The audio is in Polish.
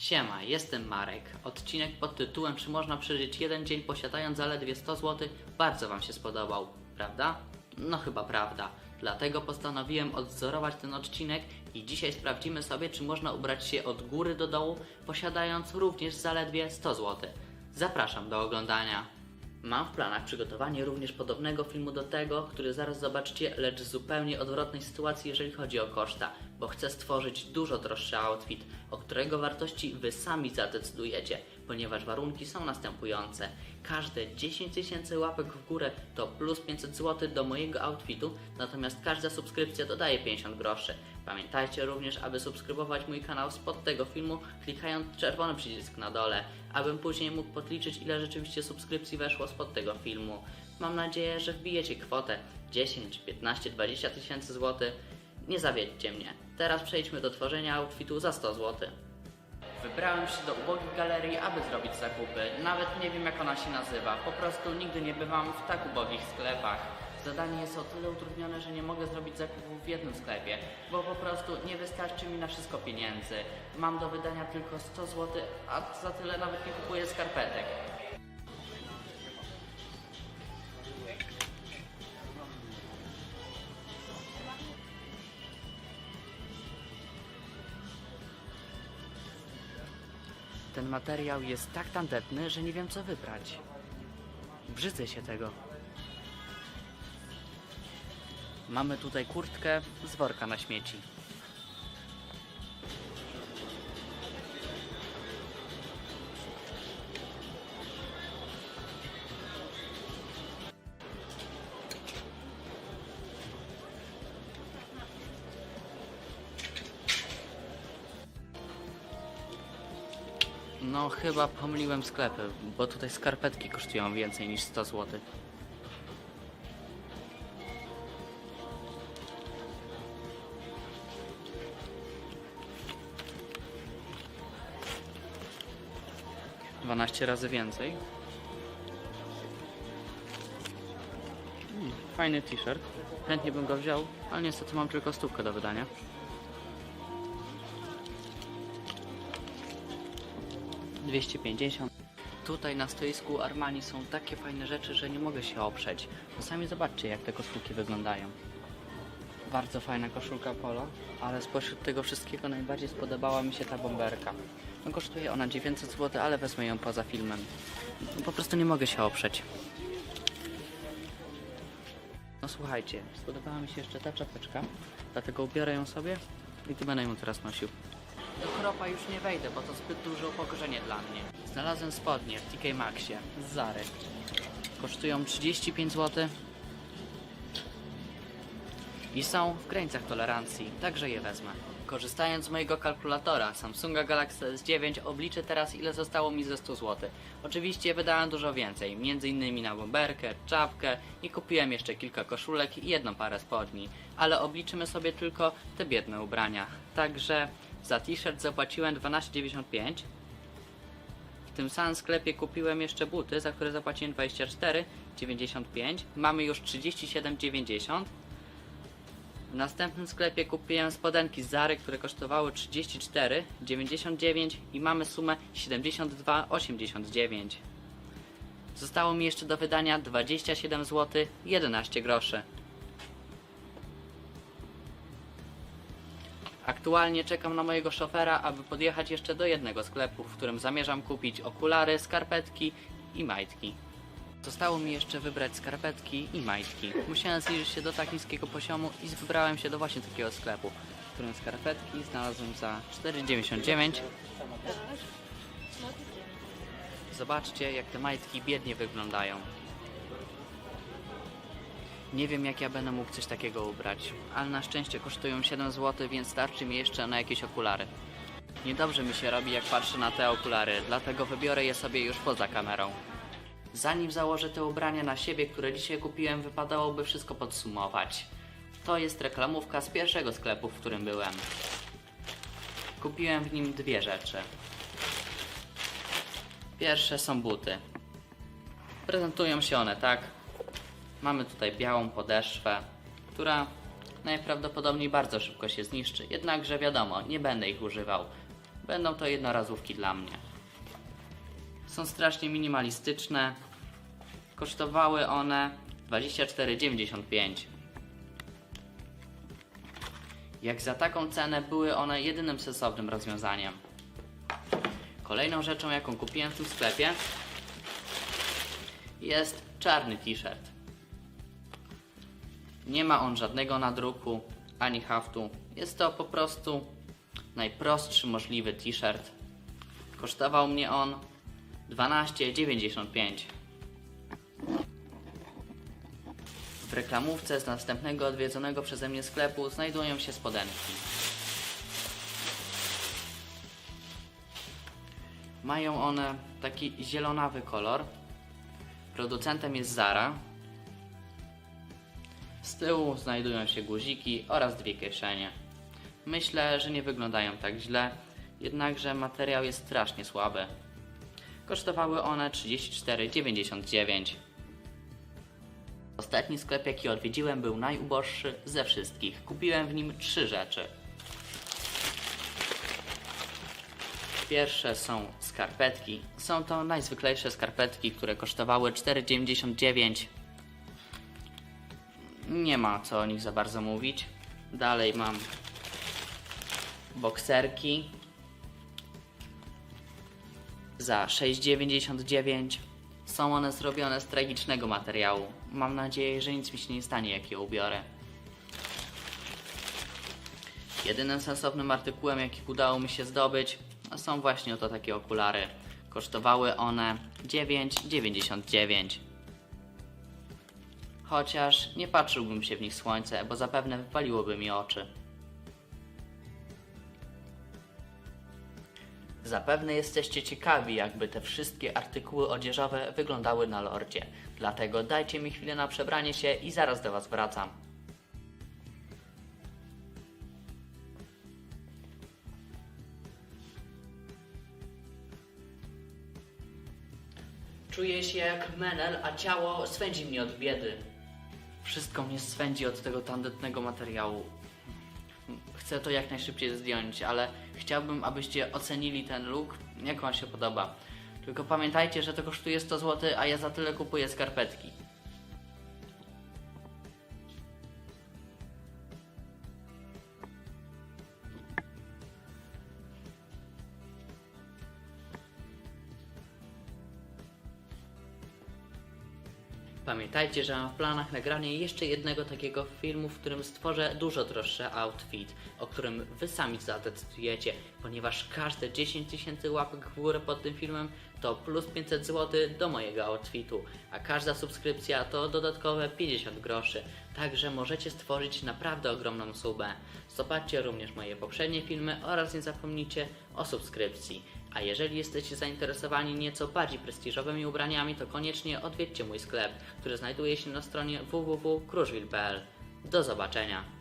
Siema, jestem Marek. Odcinek pod tytułem Czy można przeżyć jeden dzień posiadając zaledwie 100 zł bardzo Wam się spodobał, prawda? No chyba prawda. Dlatego postanowiłem odzorować ten odcinek i dzisiaj sprawdzimy sobie, czy można ubrać się od góry do dołu, posiadając również zaledwie 100 zł. Zapraszam do oglądania. Mam w planach przygotowanie również podobnego filmu do tego, który zaraz zobaczycie, lecz z zupełnie odwrotnej sytuacji, jeżeli chodzi o koszta, bo chcę stworzyć dużo droższy outfit, o którego wartości Wy sami zadecydujecie, ponieważ warunki są następujące. Każde 10 tysięcy łapek w górę to plus 500 zł do mojego outfitu, natomiast każda subskrypcja dodaje 50 groszy. Pamiętajcie również, aby subskrybować mój kanał spod tego filmu, klikając czerwony przycisk na dole, abym później mógł podliczyć, ile rzeczywiście subskrypcji weszło spod tego filmu. Mam nadzieję, że wbijecie kwotę 10, 15, 20 tysięcy złotych. Nie zawiedźcie mnie. Teraz przejdźmy do tworzenia outfitu za 100 zł. Wybrałem się do ubogich galerii, aby zrobić zakupy. Nawet nie wiem jak ona się nazywa. Po prostu nigdy nie bywam w tak ubogich sklepach. Zadanie jest o tyle utrudnione, że nie mogę zrobić zakupów w jednym sklepie, bo po prostu nie wystarczy mi na wszystko pieniędzy. Mam do wydania tylko 100 zł, a za tyle nawet nie kupuję skarpetek. Ten materiał jest tak tandetny, że nie wiem co wybrać. Brzydzę się tego. Mamy tutaj kurtkę z worka na śmieci. No chyba pomyliłem sklepy, bo tutaj skarpetki kosztują więcej niż 100 złotych. 12 razy więcej. Hmm, fajny t-shirt. Chętnie bym go wziął, ale niestety mam tylko stówkę do wydania. Dwieście pięćdziesiąt. Tutaj na stoisku Armani są takie fajne rzeczy, że nie mogę się oprzeć. Bo sami zobaczcie jak te koszulki wyglądają. Bardzo fajna koszulka polo, ale spośród tego wszystkiego najbardziej spodobała mi się ta bomberka. No kosztuje ona 900 zł, ale wezmę ją poza filmem. No, po prostu nie mogę się oprzeć. No słuchajcie, spodobała mi się jeszcze ta czapeczka, dlatego ubiorę ją sobie i tu będę ją teraz nosił. Do kropa już nie wejdę, bo to zbyt duże upokorzenie dla mnie. Znalazłem spodnie w TK Maxie z Zary. Kosztują 35 zł. I są w granicach tolerancji, także je wezmę. Korzystając z mojego kalkulatora Samsunga Galaxy S9 obliczę teraz ile zostało mi ze 100 zł. Oczywiście wydałem dużo więcej, innymi na bomberkę, czapkę i kupiłem jeszcze kilka koszulek i jedną parę spodni. Ale obliczymy sobie tylko te biedne ubrania. Także za t-shirt zapłaciłem 12,95 w tym samym sklepie kupiłem jeszcze buty, za które zapłaciłem 24,95. Mamy już 37,90. W następnym sklepie kupiłem spodenki z Zary, które kosztowały 34,99 i mamy sumę 72,89. Zostało mi jeszcze do wydania 27 zł 11 groszy. Aktualnie czekam na mojego szofera, aby podjechać jeszcze do jednego sklepu, w którym zamierzam kupić okulary, skarpetki i majtki. Zostało mi jeszcze wybrać skarpetki i majtki. Musiałem zbliżyć się do tak niskiego poziomu i wybrałem się do właśnie takiego sklepu, w którym skarpetki znalazłem za 4,99. Zobaczcie, jak te majtki biednie wyglądają. Nie wiem jak ja będę mógł coś takiego ubrać, ale na szczęście kosztują 7 zł, więc starczy mi jeszcze na jakieś okulary. Niedobrze mi się robi jak patrzę na te okulary, dlatego wybiorę je sobie już poza kamerą. Zanim założę te ubrania na siebie, które dzisiaj kupiłem, wypadałoby wszystko podsumować. To jest reklamówka z pierwszego sklepu, w którym byłem. Kupiłem w nim dwie rzeczy. Pierwsze są buty. Prezentują się one tak, Mamy tutaj białą podeszwę, która najprawdopodobniej bardzo szybko się zniszczy. Jednakże wiadomo, nie będę ich używał. będą to jednorazówki dla mnie. Są strasznie minimalistyczne. Kosztowały one 24,95. Jak za taką cenę były one jedynym sensownym rozwiązaniem. Kolejną rzeczą, jaką kupiłem w tym sklepie, jest czarny t-shirt. Nie ma on żadnego nadruku ani haftu. Jest to po prostu najprostszy możliwy t-shirt. Kosztował mnie on 12,95. W reklamówce z następnego odwiedzonego przeze mnie sklepu znajdują się spodenki. Mają one taki zielonawy kolor. Producentem jest Zara. Z tyłu znajdują się guziki oraz dwie kieszenie. Myślę, że nie wyglądają tak źle, jednakże materiał jest strasznie słaby. Kosztowały one 34,99. Ostatni sklep, jaki odwiedziłem, był najuboższy ze wszystkich. Kupiłem w nim trzy rzeczy. Pierwsze są skarpetki. Są to najzwyklejsze skarpetki, które kosztowały 4,99. Nie ma co o nich za bardzo mówić. Dalej mam bokserki za 6,99. Są one zrobione z tragicznego materiału. Mam nadzieję, że nic mi się nie stanie, jak je ubiorę. Jedynym sensownym artykułem, jaki udało mi się zdobyć, są właśnie oto takie okulary. Kosztowały one 9,99. Chociaż nie patrzyłbym się w nich słońce, bo zapewne wypaliłoby mi oczy. Zapewne jesteście ciekawi, jakby te wszystkie artykuły odzieżowe wyglądały na lordzie. Dlatego dajcie mi chwilę na przebranie się i zaraz do Was wracam. Czuję się jak menel, a ciało swędzi mnie od biedy. Wszystko mnie swędzi od tego tandetnego materiału. Chcę to jak najszybciej zdjąć, ale chciałbym, abyście ocenili ten look, jak wam się podoba. Tylko pamiętajcie, że to kosztuje 100 zł, a ja za tyle kupuję skarpetki. Pamiętajcie, że mam w planach nagranie jeszcze jednego takiego filmu, w którym stworzę dużo droższy outfit, o którym wy sami zadecydujecie, ponieważ każde 10 tysięcy łapek w górę pod tym filmem to plus 500 zł do mojego outfitu, a każda subskrypcja to dodatkowe 50 groszy, także możecie stworzyć naprawdę ogromną subę. Zobaczcie również moje poprzednie filmy oraz nie zapomnijcie o subskrypcji. A jeżeli jesteście zainteresowani nieco bardziej prestiżowymi ubraniami, to koniecznie odwiedźcie mój sklep, który znajduje się na stronie www.kruszwil.pl. Do zobaczenia!